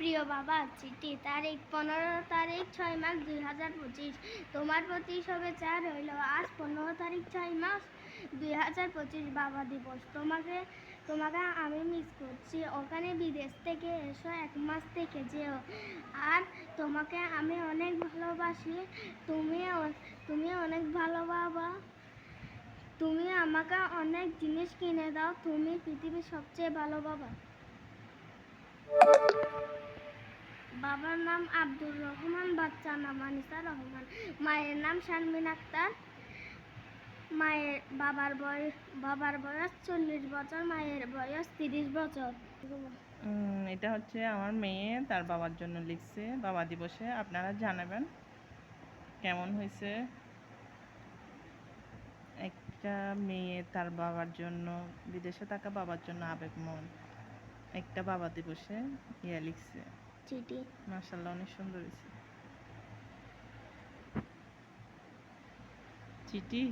প্রিয় বাবা, চিঠি তারিখ পনেরো তারিখ ছয় মাস দুই হাজার পঁচিশ। তোমার প্রতি শুভেচ্ছা রইল। আজ পনেরো তারিখ ছয় মাস দুই হাজার পঁচিশ বাবা দিবস। তোমাকে তোমাকে আমি মিস করছি। ওখানে বিদেশ থেকে এসো, এক মাস থেকে যেও। আর তোমাকে আমি অনেক ভালোবাসি। তুমি তুমি অনেক ভালো বাবা। তুমি আমাকে অনেক জিনিস কিনে দাও। তুমি পৃথিবীর সবচেয়ে ভালো বাবা। বাবার নাম আব্দুর রহমান, বাচ্চার নাম আনিসা রহমান। মায়ের নাম শারমিন আক্তার। মায়ের বাবার বয়স বাবার বয়স চল্লিশ বছর, মায়ের বয়স তিরিশ বছর। এটা হচ্ছে আমার মেয়ে, তার বাবার জন্য লিখছে, বাবা দিবসে। আপনারা জানাবেন কেমন হয়েছে? একটা মেয়ে তার বাবার জন্য, বিদেশে থাকা বাবার জন্য আবেগ মন একটা বাবা দিবসে ইয়া লিখছে। চিঠি মার্শাল্লাহ অনেক সুন্দর হয়েছে। চিঠি